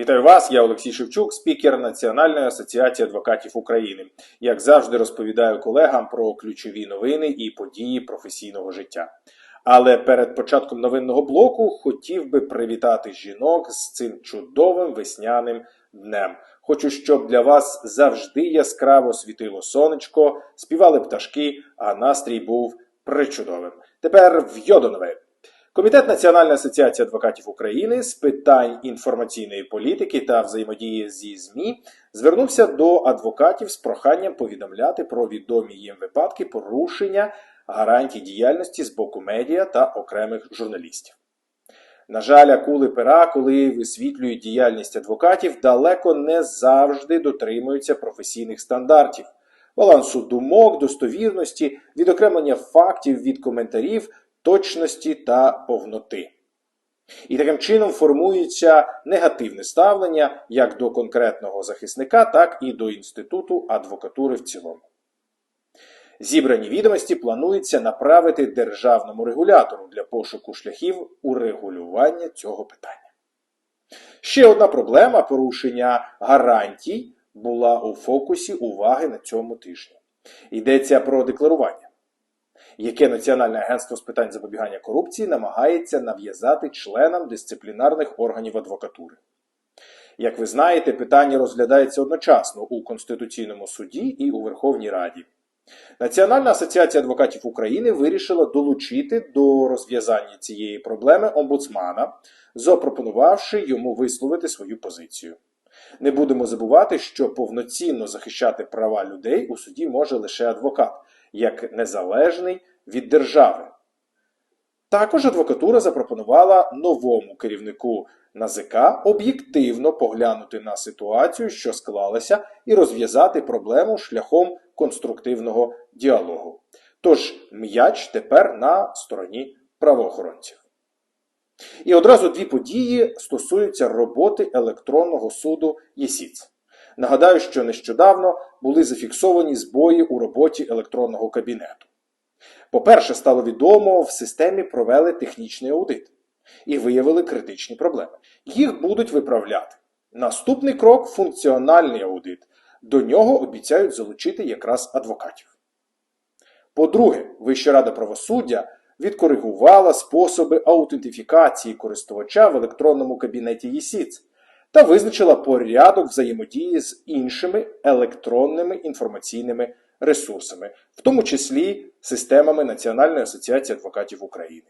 Вітаю вас, я Олексій Шевчук, спікер Національної асоціації адвокатів України. Як завжди, розповідаю колегам про ключові новини і події професійного життя. Але перед початком новинного блоку хотів би привітати жінок з цим чудовим весняним днем. Хочу, щоб для вас завжди яскраво світило сонечко, співали пташки, а настрій був причудовим. Тепер в новин. Комітет Національної асоціації адвокатів України з питань інформаційної політики та взаємодії зі ЗМІ звернувся до адвокатів з проханням повідомляти про відомі їм випадки порушення гарантій діяльності з боку медіа та окремих журналістів. На жаль, акули пера, коли висвітлюють діяльність адвокатів, далеко не завжди дотримуються професійних стандартів, балансу думок, достовірності, відокремлення фактів від коментарів, точності та повноти. І таким чином формується негативне ставлення як до конкретного захисника, так і до інституту адвокатури в цілому. Зібрані відомості планується направити державному регулятору для пошуку шляхів урегулювання цього питання. Ще одна проблема порушення гарантій була у фокусі уваги на цьому тижні. Йдеться про декларування, яке Національне агентство з питань запобігання корупції намагається нав'язати членам дисциплінарних органів адвокатури. Як ви знаєте, питання розглядається одночасно у Конституційному суді і у Верховній Раді. Національна асоціація адвокатів України вирішила долучити до розв'язання цієї проблеми омбудсмана, запропонувавши йому висловити свою позицію. Не будемо забувати, що повноцінно захищати права людей у суді може лише адвокат, як незалежний від держави. Також адвокатура запропонувала новому керівнику НАЗК об'єктивно поглянути на ситуацію, що склалася, і розв'язати проблему шляхом конструктивного діалогу. Тож м'яч тепер на стороні правоохоронців. І одразу дві події стосуються роботи електронного суду ЄСІЦ. Нагадаю, що нещодавно були зафіксовані збої у роботі електронного кабінету. По-перше, стало відомо, в системі провели технічний аудит і виявили критичні проблеми. Їх будуть виправляти. Наступний крок функціональний аудит. До нього обіцяють залучити якраз адвокатів. По-друге, Вища рада правосуддя відкоригувала способи аутентифікації користувача в електронному кабінеті ЄСІЦ та визначила порядок взаємодії з іншими електронними інформаційними ресурсами, в тому числі системами Національної асоціації адвокатів України.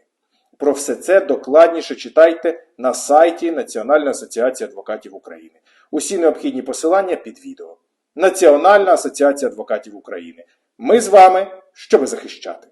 Про все це докладніше читайте на сайті Національної асоціації адвокатів України. Усі необхідні посилання під відео. Національна асоціація адвокатів України. Ми з вами, щоби захищати.